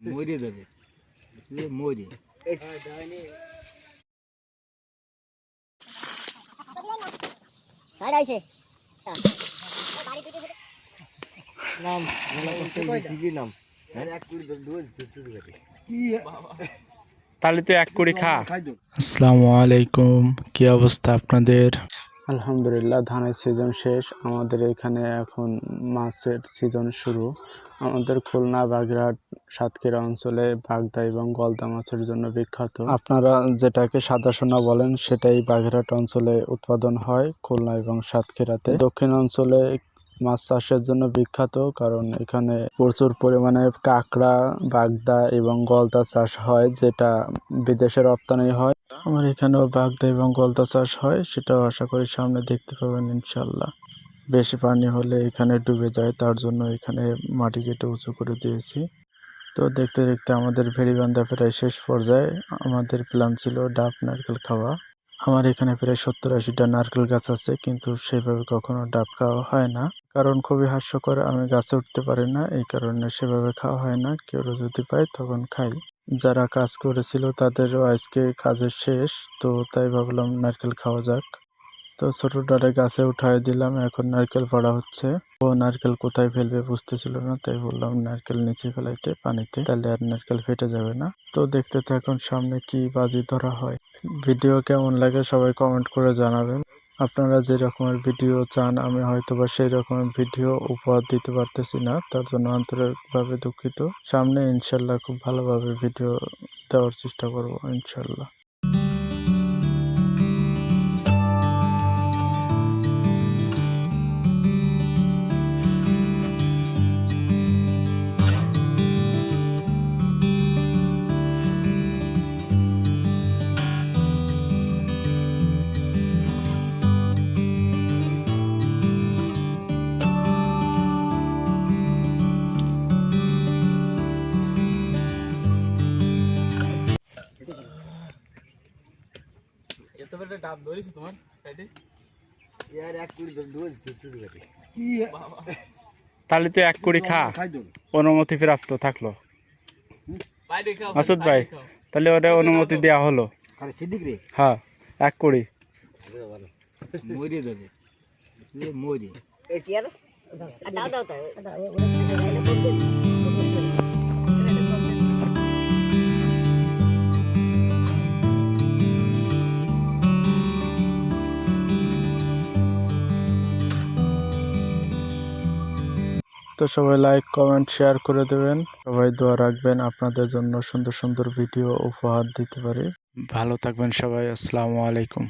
মরে যাবে। মরে। নাম নাম এক কুড়ি দোল তাহলে তুই এক কুড়ি খা। আসসালামু আলাইকুম। কি অবস্থা আপনাদের? আলহামদুলিল্লাহ, ধানের সিজন শেষ। আমাদের এখানে এখন মাছের সিজন শুরু। আমাদের খুলনা, বাগেরহাট, সাতক্ষীরা অঞ্চলে বাগদা এবং গলদা মাছের জন্য বিখ্যাত। আপনারা যেটাকে সাদা সোনা বলেন, সেটাই বাগেরহাট অঞ্চলে উৎপাদন হয়, খুলনা এবং সাতক্ষীরাতে। দক্ষিণ অঞ্চলে মাছ চাষের জন্য বিখ্যাত, কারণ এখানে প্রচুর পরিমাণে কাঁকড়া, বাগদা এবং গলদা চাষ হয়, যেটা বিদেশে রপ্তানি হয়। আমার এখানেও বাগদা এবং গলদা চাষ হয়, সেটাও আশা করি সামনে দেখতে পাবেন ইনশাল্লাহ বেশি পানি হলে এখানে ডুবে যায়, তার জন্য এখানে মাটি কেটে উঁচু করে দিয়েছি। তো দেখতে দেখতে আমাদের ভেড়িবান্ধা প্রায় শেষ পর্যায়ে। আমাদের প্ল্যান ছিল ডাব, নারকেল খাওয়া। আমার এখানে প্রায় সত্তর আশিটা নারকেল গাছ আছে, কিন্তু সেভাবে কখনো ডাব খাওয়া হয় না। কারণ খুবই হাস্যকর, আমি গাছে উঠতে পারি না, এই কারণে সেভাবে খাওয়া হয় না। কেউ যদি পায় তখন খাই। যারা কাজ করেছিল তাদেরও আজকে কাজের শেষ, তো তাই ভাবলাম নারকেল খাওয়া যাক। তো ছোট ডালে গাছে উঠায় দিলাম, এখন নারকেল পড়া হচ্ছে। ও নারকেল কোথায় ফেলবে বুঝতেছিল না, তাই বললাম নারকেল নিচে ফেলাইতে, পানিতে, তাহলে আর নারকেল ফেটে যাবে না। তো দেখতে থাকুন সামনে কি বাজি ধরা হয়। ভিডিও কেমন লাগে সবাই কমেন্ট করে জানাবেন। আপনারা যে রকমের ভিডিও চান, আমি হয়তো বা সেই রকমের ভিডিও উপহার দিতে পারতেছি না, তার জন্য আন্তরিকভাবে দুঃখিত। সামনে ইনশাল্লাহ খুব ভালোভাবে ভিডিও দেওয়ার চেষ্টা করব, ইনশাল্লাহ। এত বড় ডাব ধরিস তোমার সাইডে ইয়ার এক কুড়ি দোল চুরি করে তাহলে তো এক কুড়ি খা। অনুমতি প্রাপ্ত থাকল। মাসুদ ভাই তাহলে ওটা অনুমতি দেওয়া হলো। হ্যাঁ এক কুড়ি। মরে যাবে এ তো সবাই লাইক, কমেন্ট, শেয়ার করে দেবেন। সবাই দোয়া রাখবেন, আপনাদের জন্য সুন্দর সুন্দর ভিডিও উপহার দিতে পারি। ভালো থাকবেন সবাই, আসসালামু আলাইকুম।